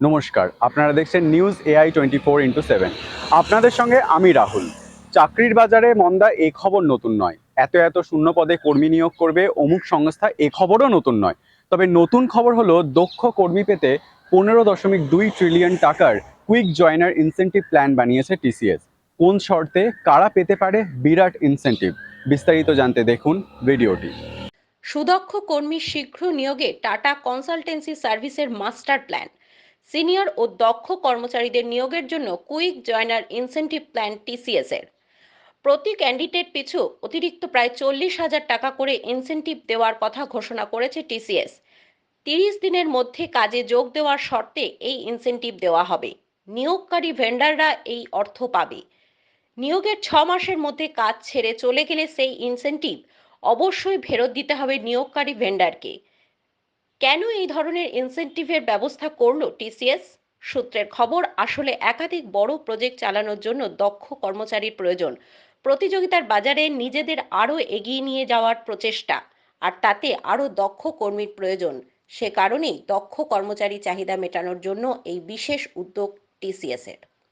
নমস্কার, আপনারা দেখছেন news AI twenty four into seven আপনাদের সঙ্গে আমি রাহুল। চাকরির বাজারে মন্দা এ খবর নতুন নয়। এত এত শূন্য পদে কর্মী নিয়োগ করবে অমুক সংস্থা, এ খবরও নতুন নয়। তবে নতুন খবর হলো, দক্ষ কর্মী পেতে পনেরো দশমিক দুই ট্রিলিয়ন টাকার কুইক জয়নার ইনসেন্টিভ প্ল্যান বানিয়েছে টিসিএস কোন শর্তে কারা পেতে পারে বিরাট ইনসেন্টিভ বিস্তারিত জানতে দেখুন ভিডিওটি। সুদক্ষ কর্মী শীঘ্র নিয়োগে টাটা কনসালটেন্সি সার্ভিসের মাস্টার প্ল্যান। সিনিয়র ও দক্ষ কর্মচারীদের নিয়োগের জন্য quick joiner incentive plan TCS এর। প্রতি ক্যান্ডিডেট পিছু অতিরিক্ত প্রায় চল্লিশ হাজার টাকা করে ইনসেন্টিভ দেওয়ার কথা ঘোষণা করেছে টিসিএস তিরিশ দিনের মধ্যে কাজে যোগ দেওয়ার শর্তে এই ইনসেন্টিভ দেওয়া হবে। নিয়োগকারী ভেন্ডাররা এই অর্থ পাবে। নিয়োগের ছ মাসের মধ্যে কাজ ছেড়ে চলে গেলে সেই ইনসেন্টিভ অবশ্যই ফেরত দিতে হবে নিয়োগকারী ভেন্ডারকে কেন এই ধরনের ইনসেন্টিভের ব্যবস্থা করল টিসিএস সূত্রের খবর, আসলে একাধিক বড় প্রজেক্ট চালানোর জন্য দক্ষ কর্মচারীর প্রয়োজন। প্রতিযোগিতার বাজারে নিজেদের আরও এগিয়ে নিয়ে যাওয়ার প্রচেষ্টা, আর তাতে আরও দক্ষ কর্মীর প্রয়োজন। সে কারণেই দক্ষ কর্মচারী চাহিদা মেটানোর জন্য এই বিশেষ উদ্যোগ টিসিএস এর